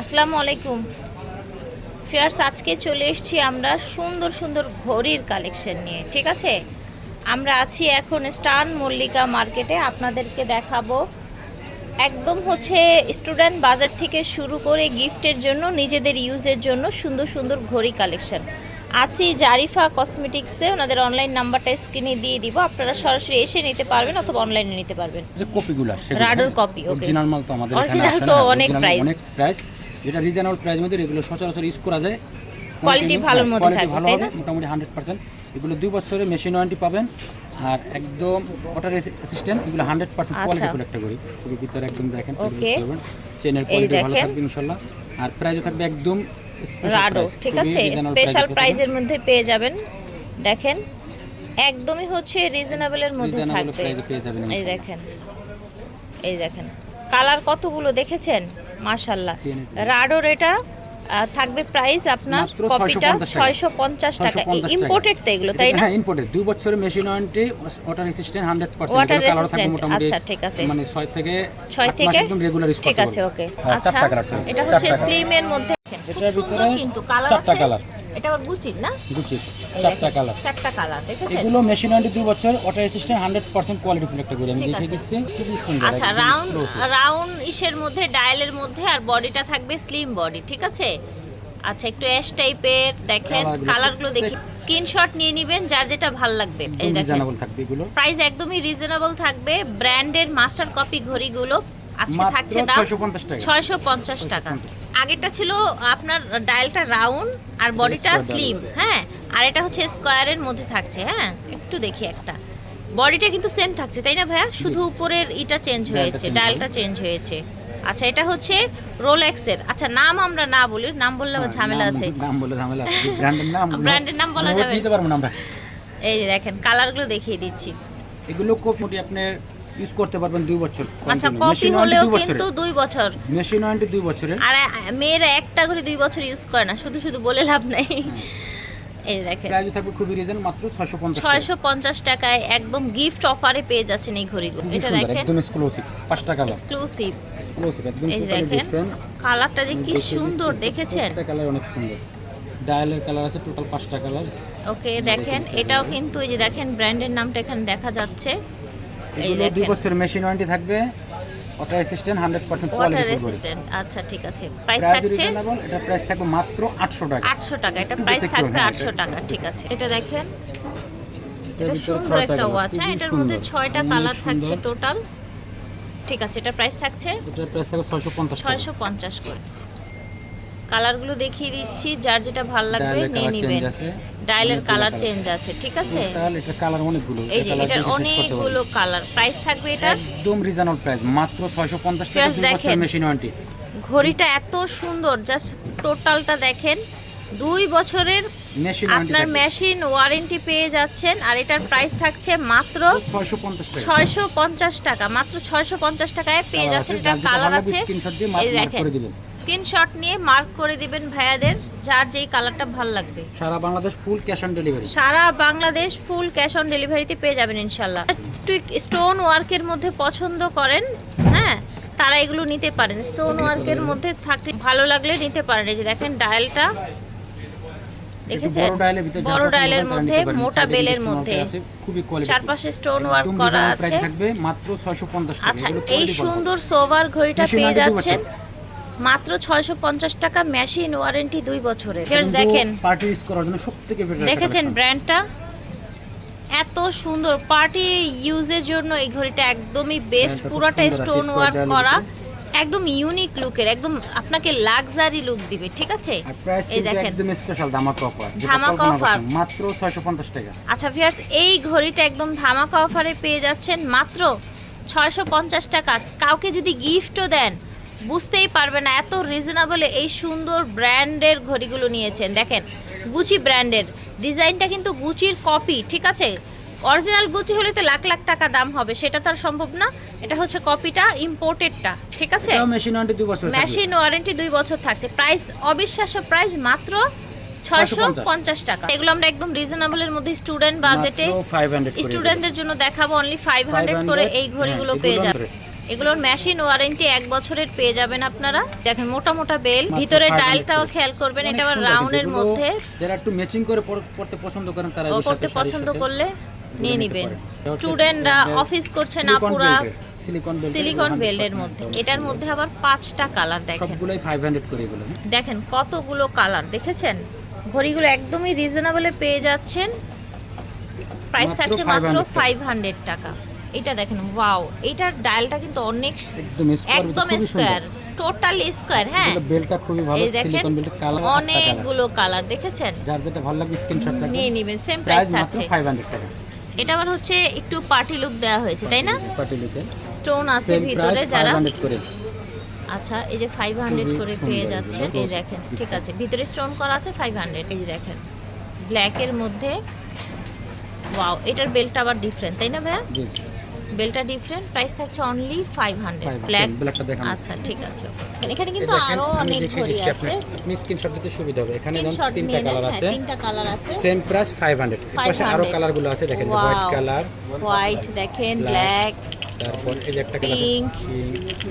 আসসালামু আলাইকুম। ফিয়ার্স আজকে চলে এসেছি আমরা সুন্দর সুন্দর ঘড়ির কালেকশন নিয়ে ঠিক আছে? আমরা আছি এখন স্টান মল্লিকা মার্কেটে আপনাদেরকে দেখাবো। একদম হচ্ছে স্টুডেন্ট বাজার থেকে শুরু করে গিফটের জন্য নিজেদের ইউজের জন্য সুন্দর সুন্দর ঘড়ি কালেকশন। আছি জারিফা কসমেটিক্সে ওনাদের অনলাইন নাম্বারটা স্ক্রিনে দিয়ে দিব। আপনারা সরাসরি এসে নিতে পারবেন অথবা অনলাইনে নিতে পারবেন। যে কপিগুলো রাডোর copy, okay. অরিজিনাল মাল তো আমাদের আসে তো অনেক price। অনেক প্রাইস যেটা রিজনেবল প্রাইস মধ্যে এগুলো সচরাচর ইউজ করা যায়। Quality ভালোর মধ্যে কোয়ালিটি থাকবে, ভালো হবে মোটামুটি হান্ড্রেড পার্সেন্ট এগুলো দুই বছরের মেশিন ওয়ারেন্টি পাবেন আর একদম ওয়াটার অ্যাসিস্ট্যান্ট এগুলো হান্ড্রেড পার্সেন্ট। কোয়ালিটি ফুল একটা করি শুধু ভিতরে একদম দেখেন চেনের কোয়ালিটি ভালো থাকবে ইনশাল্লাহ। আর প্রাইসও থাকবে একদম রাডো ঠিক আছে? স্পেশাল প্রাইজের মধ্যে পেয়ে যাবেন। দেখেন একদমই হচ্ছে রিজনেবলের মধ্যে থাকবে। এই দেখেন এই দেখেন। কালার কতগুলো দেখেছেন? মাশাল্লাহ রাডোর এটা থাকবে প্রাইস আপনার কপিটা 650 টাকা। ছয়শো পঞ্চাশ টাকা। 650 টাকা। ইম্পোর্টেড তো এগুলো তাই না? হ্যাঁ ইম্পোর্টেড দুই বছরের machine warranty water resistant hundred percent Water colour থাকবে resistant, মোটামুটি আচ্ছা, ঠিক আছে। মানে ছয় থেকে থেকে? একদম রেগুলার ইউজ ঠিক আছে ওকে হ্যাঁ, আচ্ছা এটা হচ্ছে মধ্যে। খুব সুন্দর ভিতরে কিন্তু কালার আছে। এটা আবার গুচির না? গুচি এই চারটা কালার চারটা কালার দেখেছেন এগুলো মেশিন ওয়ারেন্টি বছর water resistant hundred percent quality full একটা করে। আমি দিচ্ছি। খুবই সুন্দর আচ্ছা রাউন্ড রাউন্ড ইসের মধ্যে ডায়ালের মধ্যে আর বডিটা থাকবে স্লিম বডি ঠিক আছে? আচ্ছা একটু অ্যাশ টাইপের দেখেন কালারগুলো দেখি। স্ক্রিনশট নিয়ে নেবেন যার যেটা ভালো লাগবে। এই দেখেন। রিজনেবল থাকবে এগুলো। প্রাইস একদমই রিজনেবল থাকবে। ব্র্যান্ডের মাস্টার কপি ঘড়িগুলো আজকে থাকছে দাম 650 টাকা। ছয়শো পঞ্চাশ টাকা। আগেরটা ছিল আপনার ডায়ালটা রাউন্ড আর বডিটা স্লিম হ্যাঁ? আর এটা হচ্ছে স্কোয়ারের মধ্যে থাকছে হ্যাঁ? একটু দেখি একটা। বডিটা কিন্তু সেম থাকছে তাই না ভাইয়া? শুধু উপরের ইটা চেঞ্জ হয়েছে ডায়ালটা চেঞ্জ হয়েছে। আচ্ছা এটা হচ্ছে রোলেক্সের আচ্ছা নাম আমরা না বলি নাম বললে হ্যাঁ, ঝামেলা আছে। নাম বলে ঝামেলা আছে। ব্র্যান্ডের নাম Brand-এর নাম বলা যাবে? নিতে পারব না আমরা। এই যে দেখেন কালারগুলো দেখিয়ে দিচ্ছি। এগুলো কপি আপনার ইউজ করতে পারবেন দুই বছর আচ্ছা কপি হলেও কিন্তু দুই বছর। মেশিন ওয়ারেন্টি দুই বছরের। আর মেয়েরা একটা করে দুই বছর ইউজ করে না শুধু শুধু বলে লাভ নাই। এই দেখেন। প্রাইস থাকবে খুবই রিজন মাত্র 650 টাকা। ছয়শো পঞ্চাশ টাকায় একদম গিফট অফারে পেয়ে যাচ্ছেন এই ঘড়িগুলো। এটা দেখেন। একদম এক্সক্লুসিভ পাঁচ টাকা কালার এক্সক্লুসিভ এক্সক্লুসিভ একদম ডিফারেন্ট কালারটা যে কি সুন্দর দেখেছেন? একটা কালার অনেক সুন্দর। ডায়ালের কালার আছে টোটাল পাঁচটা কালার ওকে দেখেন এটাও কিন্তু এই যে দেখেন ব্র্যান্ডের নামটা এখানে দেখা যাচ্ছে। এগুলো দুই বছর মেশিন ওয়ারেন্টি থাকবে water percent water quality resistant আচ্ছা ঠিক আছে। প্রাইস থাকছে? এটা প্রাইস থাকবে মাত্র 800 টাকা। আটশো টাকা এটা প্রাইস থাকবে হবে, আটশো টাকা ঠিক আছে। এটা দেখেন। এটা সুন্দর একটা ওয়াচ হ্যাঁ এটার মধ্যে ছয়টা কালার থাকছে টোটাল ঠিক আছে এটা প্রাইস থাকছে? এটার প্রাইস থাকবে 650 টাকা ছয়শো পঞ্চাশ করে। কালারগুলো দেখিয়ে দিচ্ছি যার যেটা ভালো লাগবে নিয়ে নেবেন। ডায়ালের কালার চেঞ্জ আছে ঠিক আছে? এটা কালার অনেকগুলো এই যে করতে অনেকগুলো কালার প্রাইস থাকবে এটা? একদম রিজনেবল প্রাইস মাত্র 650 টাকা দুই বছর। মেশিন ওয়ারেন্টি ঘড়িটা এত সুন্দর জাস্ট টোটালটা দেখেন। দুই বছরের আপনার মেশিন ওয়ারেন্টি পেয়ে যাচ্ছেন আর এটার প্রাইস থাকছে মাত্র 650 টাকা। ছয়শো পঞ্চাশ টাকা মাত্র ছয়শো পঞ্চাশ টাকায় পেয়ে যাচ্ছেন এটা কালার আছে। এই দেখেন। স্ক্রিনশট নিয়ে মার্ক করে দিবেন ভাইয়াদের যার যেই কালারটা ভালো লাগবে। সারা Bangladesh full cash on delivery. Sara Bangladesh full cash on ডেলিভারিতে পেয়ে যাবেন ইনশাল্লাহ। স্টোন ওয়ার্কের মধ্যে পছন্দ করেন হ্যাঁ তারা এগুলো নিতে পারেন। স্টোন ওয়ার্কের মধ্যে থাকলে ভালো লাগলে নিতে পারেন। এই যে দেখেন ডায়ালটা দেখেছেন? বড় ডায়ালের মধ্যে মোটা বেলের মধ্যে। চারপাশে স্টোন ওয়ার্ক করা আছে। থাকবে মাত্র 650 টাকা। আচ্ছা এই সুন্দর সোভার ঘড়িটা পেয়ে যাচ্ছেন। মাত্র ছয়শো পঞ্চাশ টাকা মেশিন ওয়ারেন্টি দুই বছরে কিন্তু দেখেন। পার্টি ইউজ করার জন্য সবথেকে বেটার দেখেছেন ব্র্যান্ডটা এত সুন্দর। পার্টি ইউজের জন্য এই ঘড়িটা একদমই বেস্ট পুরোটা স্টোন ওয়ার্ক করা। একদম ইউনিক লুকের একদম আপনাকে লাক্সারি লুক দিবে ঠিক আছে? এই দেখেন। একদম স্পেশাল ধামাকা অফার ধামাকা offer। মাত্র 650 টাকা। আচ্ছা ভিউয়ার্স এই ঘড়িটা একদম ধামাকা অফারে পেয়ে যাচ্ছেন মাত্র ছয়শো পঞ্চাশ টাকা। কাউকে যদি গিফটও দেন বুঝতেই পারবে না এত রিজনেবলে এই সুন্দর ব্র্যান্ডের ঘড়িগুলো নিয়েছেন। দেখেন গুচি ব্র্যান্ডের ডিজাইনটা কিন্তু গুচির কপি ঠিক আছে? অরিজিনাল গুচি হলে তো লাখ লাখ টাকা দাম হবে সেটা তো আর সম্ভব না। এটা হচ্ছে কপিটা ইম্পোর্টেডটা ঠিক আছে? মেশিন ওয়ারেন্টি 2 বছর মেশিন ওয়ারেন্টি দুই বছর থাকছে। প্রাইস অবিশ্বাস্য প্রাইস মাত্র ছয়শো 650 পঞ্চাশ। টাকা। এগুলো আমরা একদম রিজনেবলের মধ্যে স্টুডেন্ট বাজেটে 500 স্টুডেন্টদের জন্য দেখাবো। অনলি ফাইভ হান্ড্রেড করে এই ঘড়িগুলো হ্যাঁ, পেয়ে যাবে। এগুলোর মেশিন ওয়ারেন্টি এক বছরের পেয়ে যাবেন আপনারা। দেখেন মোটা মোটা বেল ভিতরে 500 ডায়ালটাও খেয়াল করবেন এটা আবার রাউন্ডের মধ্যে। যারা একটু ম্যাচিং করে পড়তে পছন্দ করেন তারা সাথে পছন্দ করলে নিয়ে নেবেন। স্টুডেন্টরা অফিস করছেন আপুরা সিলিকন বেল্টের সিলিকন 100% মধ্যে। এটার মধ্যে আবার পাঁচটা কালার দেখেন। সবগুলোই 500 করে এগুলো? দেখেন কতগুলো কালার দেখেছেন? ঘড়িগুলো একদমই রিজনেবলে পেয়ে যাচ্ছেন। প্রাইস থাকছে মাত্র 500 টাকা। এটা দেখেন ওয়াও এটার ডায়ালটা কিন্তু অনেক একদম স্কোয়ার একদম স্কোয়ার টোটালি স্কোয়ার হ্যাঁ। বেল্টটা খুবই ভালো সিলিকন বেল্টের কালার অনেকগুলো কালার দেখেছেন? যার যেটা ভালো লাগবে স্ক্রিনশট রাখবেন। নিয়ে নেবেন সেম প্রাইস মাত্র থাকছে। 500 টাকা। এটা আবার হচ্ছে একটু পার্টি লুক দেওয়া হয়েছে তাই না? পার্টি লুকে স্টোন আছে ভিতরে যারা। 500 করে। আচ্ছা এই যে ফাইভ হান্ড্রেড খুবই করে পেয়ে যাচ্ছে এই দেখেন ঠিক আছে ভিতরে স্টোন করা আছে ফাইভ হান্ড্রেড এই যে দেখেন ব্ল্যাকের মধ্যে। ওয়াও এটার বেলটা আবার ডিফারেন্ট তাই না ভাইয়া? জি। বেলটা ডিফারেন্ট প্রাইস থাকছে only five hundred black same, black? টা দেখানো। আচ্ছা ঠিক আছে। এখানে কিন্তু আরও অনেক ঘড়ি আছে। আপনি স্ক্রিনশট দিতে সুবিধা হবে। এখানে যেমন তিনটা কালার হ্যাঁ আছে। তিনটা কালার আছে। সেম প্রাইস 500 এর পাশে আরও 500 কালারগুলো আছে। দেখেন হোয়াইট কালার হোয়াইট দেখেন ব্ল্যাক তারপর এই যে একটা কালার Pink,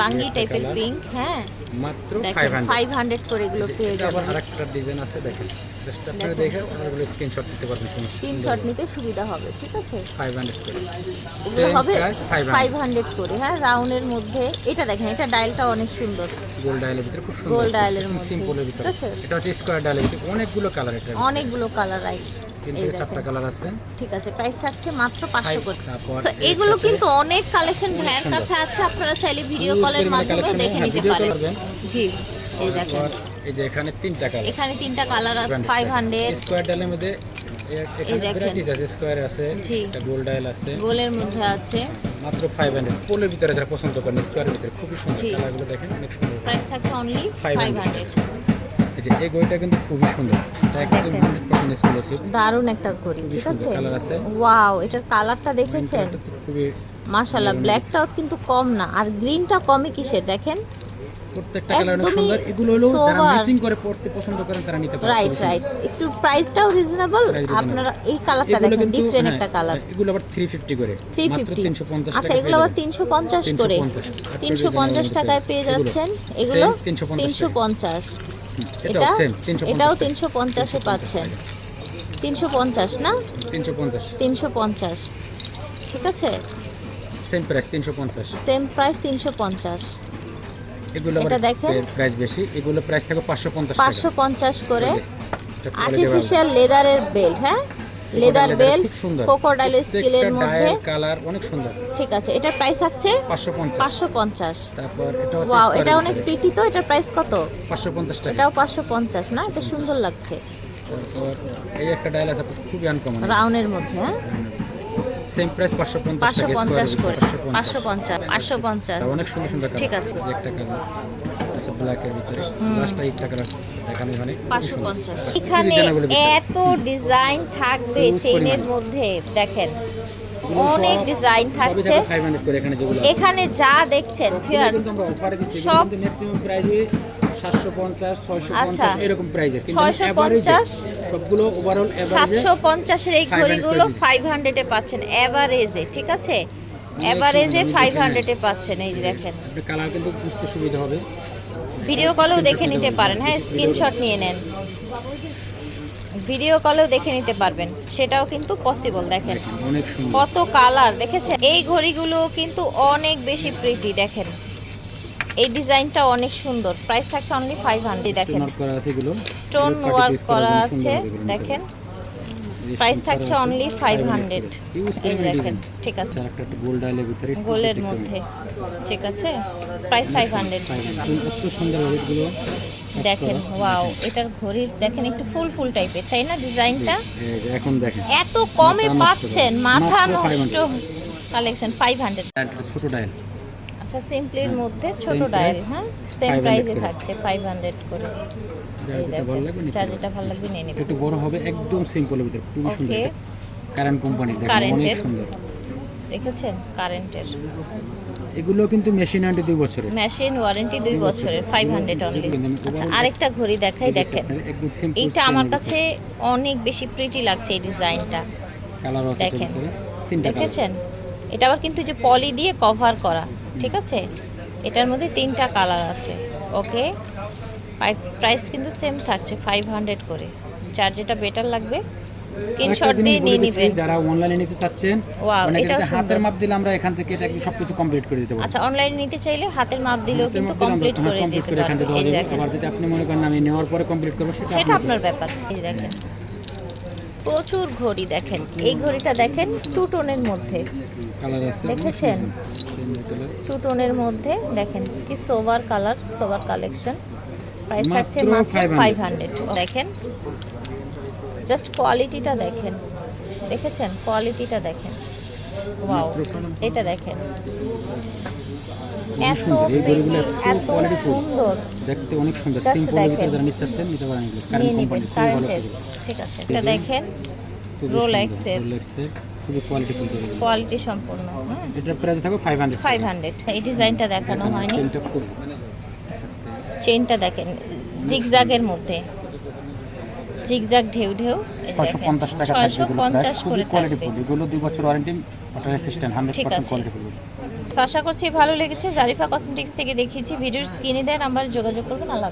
বাঙ্গি টাইপের পিঙ্ক হ্যাঁ। মাত্র দেখেন 500 ফাইভ হান্ড্রেড করে এগুলো পেয়ে যাবেন। আরেকটা ডিজাইন আছে দেখেন। জাস্ট আপনারা দেখে ওগুলো স্ক্রিনশট দিতে পারবেন স্ক্রিনশট নিতে সুবিধা হবে ঠিক আছে? 500 করে। হবে 500 করে হ্যাঁ? রাউন্ডের মধ্যে এটা দেখেন এটা ডায়ালটা অনেক সুন্দর। গোল্ড ডায়ালের ভিতরে খুব সুন্দর। Dial এর মধ্যে। সিম্পলের ভিতরে। এটা হচ্ছে স্কয়ার ডায়ালের ভিতরে। অনেকগুলো কালার এটা অনেকগুলো কালার আই তিন থেকে চারটা কালার আছে। ঠিক আছে প্রাইস থাকছে মাত্র পাঁচশো Five, করে। তারপর এগুলো কিন্তু অনেক কালেকশন ভাইয়ের। কাছে আছে আপনারা চাইলে ভিডিও কলের মাধ্যমে দেখে হ্যাঁ, নিতে পারেন। জি এই দেখেন। এই যে এখানে তিনটা কালার এখানে তিনটা কালার আছে ফাইভ হান্ড্রেড স্কয়ার ডায়ালের মধ্যে দেখেন। আছে স্কয়ার আছে একটা গোল্ড ডায়াল আছে। গোলের মধ্যে আছে। মাত্র 500 পোলের ভিতরে যারা পছন্দ করেন স্কয়ারের ভিতরে খুবই সুন্দর কালারগুলো দেখেন অনেক সুন্দর। প্রাইস থাকছে অনলি 500 এই যে এই কিন্তু খুবই সুন্দর। একদম 100% এক্সক্লুসিভ দারুণ একটা ঘড়ি ঠিক আছে। ওয়াও এটার কালারটা দেখেছেন? খুবই মাশাল্লাহ ব্ল্যাকটাও কিন্তু কম না আর গ্রিনটা কমই কিসের? দেখেন প্রত্যেকটা কালার অনেক সুন্দর। এগুলো হলো যারা। মিসিং করে পড়তে পছন্দ করেন তারা নিতে পারেন রাইট রাইট একটু প্রাইসটাও রিজনেবল আপনারা এই কালারটা দেখেন ডিফারেন্ট হ্যাঁ, একটা কালার এগুলো আবার 350 করে। থ্রি মাত্র 350 আচ্ছা এগুলো আবার তিনশো পঞ্চাশ করে। 350 তিনশো পঞ্চাশ টাকায় পেয়ে যাচ্ছেন। এগুলো 350 তিনশো পঞ্চাশ। এটাও 350 এটাও তিনশো পঞ্চাশে পাচ্ছেন। তিনশো পঞ্চাশ না? 350 তিনশো পঞ্চাশ। ঠিক আছে? সেম প্রাইস 350 সেম প্রাইস তিনশো পঞ্চাশ। এগুলো এটা দেখেন। প্রাইস বেশি। এগুলো প্রাইস থাকে 550 টাকা। পাঁচশো পঞ্চাশ করে এটা quality ভালো। আর্টিফিশিয়াল লেদারের বেল্ট হ্যাঁ লেদার বেল্ট কোকোডাইল স্কিলের মধ্যে। কালার অনেক সুন্দর। ঠিক আছে এটার প্রাইস আছে 550 পাঁচশো পঞ্চাশ। তারপর এটা হচ্ছে ওয়াও এটা অনেক প্রিটি তো? এটার প্রাইস কত? 550 টাকা। এটাও পাঁচশো পঞ্চাশ না? এটা সুন্দর লাগছে। তারপর এই একটা ডায়াল আছে খুবই আনকমন রাউন্ডের মধ্যে হ্যাঁ? সেম প্রাইস 550 পাঁচশো টাকা পঞ্চাশ স্কয়ার করে। পাঁচশো পঞ্চাশ। পাঁচশো পঞ্চাশ অনেক সুন্দর সুন্দর ঠিক আছে। একটা কালার আছে ব্ল্যাক এর ভিতরে। লাস্টটা একটা কালার দেখানো। পঞ্চাশ। খুবই এখানে reasonable এর ভিতরে। এত ডিজাইন থাকবে চেইনের মধ্যে দেখেন। অনেক ডিজাইন থাকছে। থাকে 500 করে এখানে যেগুলো এখানে যা দেখছেন সব- সব ম্যাক্সিমাম প্রাইস 750 আচ্ছা। 650 এরকম প্রাইসে 650 সবগুলো ওভারঅল এভারেজে সাতশো পঞ্চাশের এই ঘড়িগুলো পাচ্ছেন এভারেজে ঠিক আছে? এভারেজে ফাইভ হান্ড্রেডে পাচ্ছেন এই দেখেন। কালার কিন্তু বুঝতে সুবিধা হবে। ভিডিও কলেও দেখে নিতে পারেন। হ্যাঁ স্ক্রিনশট নিয়ে নেন। ভিডিও কলেও দেখে নিতে পারবেন। সেটাও কিন্তু পসিবল দেখেন। কত কালার দেখেছেন? এই ঘড়িগুলো কিন্তু অনেক বেশি প্রিটি দেখেন। এই ডিজাইনটা অনেক সুন্দর। প্রাইস থাকছে অনলি ফাইভ হান্ড্রেড দেখেন। স্টোন ওয়ার্ক করা আছে দেখেন প্রাইস থাকছে অনলি ফাইভ 500 হান্ড্রেড। এই দেখেন ঠিক আছে। আচ্ছা, গোলের মধ্যে। ঠিক আছে? প্রাইস ফাইভ হান্ড্রেড 500 এত সুন্দর হবে এগুলো দেখেন ওয়াও এটার ঘড়ির দেখেন একটু ফুল ফুল টাইপের তাই না ডিজাইনটা? এখন দেখেন। এত কমে পাচ্ছেন মাথা নষ্ট। কালেকশন ফাইভ হান্ড্রেড ছোট ডায়াল আচ্ছা সিম্পলির মধ্যে ছোট ডায়াল হ্যাঁ? সেম 500 প্রাইসে থাকছে ফাইভ হান্ড্রেড করে। যার যেটা ভালো লাগবে। যেটা ভালো লাগবে নিয়ে নেবেন একটু বড় হবে একদম সিম্পলের ভিতরে খুবই সুন্দর কারেন্ট কোম্পানি দেখেন অনেক সুন্দর। দেখেছেন? কারেন্টের এগুলো কিন্তু মেশিন আন্টি দুই বছরের। মেশিন ওয়ারেন্টি দুই বছরের। ফাইভ হান্ড্রেড অনলি আচ্ছা আরেকটা ঘড়ি দেখাই দেখেন। এইটা আমার কাছে অনেক বেশি প্রিটি লাগছে এই ডিজাইনটা কালার আছে দেখেন। তিনটা দেখেছেন? এটা আবার কিন্তু যে পলি দিয়ে কভার করা ঠিক আছে? এটার মধ্যে তিনটা কালার আছে ওকে প্রাইস কিন্তু সেম থাকছে ফাইভ হান্ড্রেড করে। যার যেটা বেটার লাগবে স্ক্রিনশট দিয়ে নিয়ে নেবেন যারা অনলাইনে নিতে চাচ্ছেন অনেকে হাতের মাপ দিলে আমরা এখান থেকে এটা সব কিছু কমপ্লিট করে দিতে পারব। আচ্ছা অনলাইনে নিতে চাইলে হাতের মাপ দিলেও কিন্তু কমপ্লিট হ্যাঁ, করে দিতে করে এখান থেকে পারব দেওয়া এই যাবে। দেখেন আবার যদি আপনি মনে করেন আমি নেওয়ার পরে কমপ্লিট করব সেটা আপনার ব্যাপার। এই দেখেন। প্রচুর ঘড়ি দেখেন। এই ঘড়িটা দেখেন টু টোনের মধ্যে দেখেছেন? টু টোনের মধ্যে দেখেন কি sober colour sober collection. Price থাকছে মাত্র মাত্র 500 ফাইভ হান্ড্রেড দেখেন? জাস্ট কোয়ালিটিটা দেখেন। দেখেছেন? কোয়ালিটিটা দেখেন। ওয়াও এটা দেখেন। এত এত সুন্দর। দেখতে অনেক সুন্দর। সিম্পলের ভিতরে। যারা নিতে পারেন। কারেন্ট কোম্পানি ঠিক আছে। এটা দেখেন রোলেক্সের কোয়ালিটি সম্পূর্ণ এটার প্রাইস থাকবে ফাইভ হান্ড্রেড ফাইভ হান্ড্রেড এই ডিজাইনটা দেখানো হয়নি। চেনটা দেখেন জিগজাগের মধ্যে। জিগজাগ ঢেউ ঢেউ ছয়শো পঞ্চাশ টাকা থাকবে করে কোয়ালিটি ফুল। এগুলো বছর ওয়ারেন্টি পার্সেন্ট আছে। Quality full. আশা করছি ভালো লেগেছে। জারিফা কসমেটিক্স থেকে দেখিয়েছি। ভিডিওর স্ক্রিনে দেয় নাম্বার যোগাযোগ করবেন। আল্লাহ।